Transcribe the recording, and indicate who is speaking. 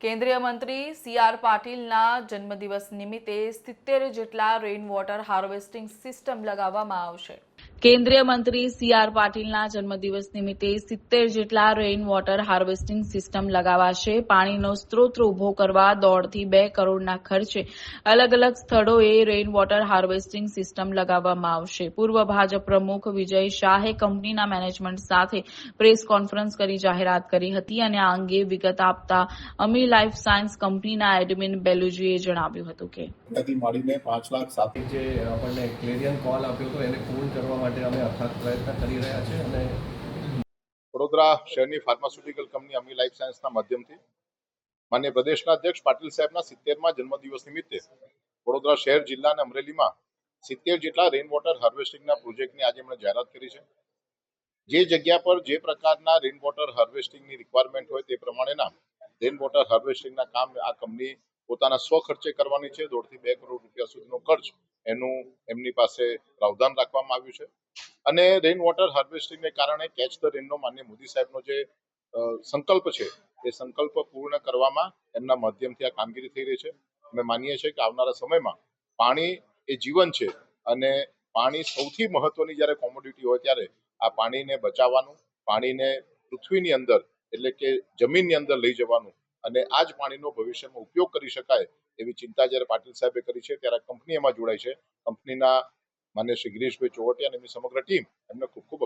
Speaker 1: કેન્દ્રીય મંત્રી C R પાટીલના જન્મદિવસ નિમિત્તે સિત્તેર જેટલા રેઇન વોટર હાર્વેસ્ટિંગ સિસ્ટમ લગાવવામાં આવશે. કેન્દ્રીય મંત્રી સી આર પાટીલના જન્મદિવસ નિમિત્તે સિત્તેર જેટલા રેઇન વોટર હાર્વેસ્ટિંગ સિસ્ટમ લગાવાશે. પાણીનો સ્ત્રોત ઊભો કરવા દોઢથી બે કરોડના ખર્ચે અલગ અલગ સ્થળોએ રેઇન વોટર હાર્વેસ્ટિંગ સિસ્ટમ લગાવવામાં આવશે. પૂર્વ ભાજપ પ્રમુખ વિજય શાહે કંપનીના મેનેજમેન્ટ સાથે પ્રેસ કોન્ફરન્સ કરી જાહેરાત કરી હતી અને આ અંગે વિગત આપતા અમી લાઈફ સાયન્સ કંપનીના એડમિન બેલુજીએ જણાવ્યું હતું કે
Speaker 2: મળીને પાંચ લાખ સાથે
Speaker 3: જે આપણને કોલ આપ્યો હતો, એને પૂર્ણ કરવા માટે અમે અથાગ પ્રયત્ન કરી રહ્યા છે અને
Speaker 2: વડોદરા શહેરની ફાર્માસ્યુટિકલ કંપની અમી લાઈફ સાયન્સના માધ્યમથી માન્ય પ્રદેશના અધ્યક્ષ પાટીલ સાહેબના સિત્તેરમાં જન્મદિવસ નિમિત્તે વડોદરા શહેર, જિલ્લા અને અમરેલીમાં સિત્તેર જેટલા રેઇન વોટર હાર્વેસ્ટિંગના પ્રોજેક્ટની આજે એમણે જાહેરાત કરી છે. જે જગ્યા પર જે પ્રકારના રેઇન વોટર હાર્વેસ્ટિંગની રિક્વાયરમેન્ટ હોય તે પ્રમાણેના રેઇન વોટર હાર્વેસ્ટિંગના કામ આ કંપની પોતાના સ્વખર્ચે કરવાની છે. દોઢથી બે કરોડ રૂપિયા સુધીનો ખર્ચ એનું એમની પાસે પ્રાવધાન રાખવામાં આવ્યું છે. અને રેઇન વોટર હાર્વેસ્ટિંગને કારણે કેચ ધ રેનનો માન્ય મોદી સાહેબનો જે સંકલ્પ છે, એ સંકલ્પ પૂર્ણ કરવામાં એમના માધ્યમથી આ કામગીરી થઈ રહી છે. અમે માનીએ છીએ કે આવનારા સમયમાં પાણી એ જીવન છે અને પાણી સૌથી મહત્વની જ્યારે કોમોડિટી હોય ત્યારે આ પાણીને બચાવવાનું, પાણીને પૃથ્વીની અંદર એટલે કે જમીનની અંદર લઈ જવાનું અને આ જ પાણીનો ભવિષ્યમાં ઉપયોગ કરી શકાય એવી ચિંતા જ્યારે પાટીલ સાહેબે કરી છે, ત્યારે કંપની એમાં જોડાય છે. કંપનીના માન્ય શ્રી ગિરીશભાઈ ચોવટિયા અને એમની સમગ્ર ટીમ એમને ખૂબ ખૂબ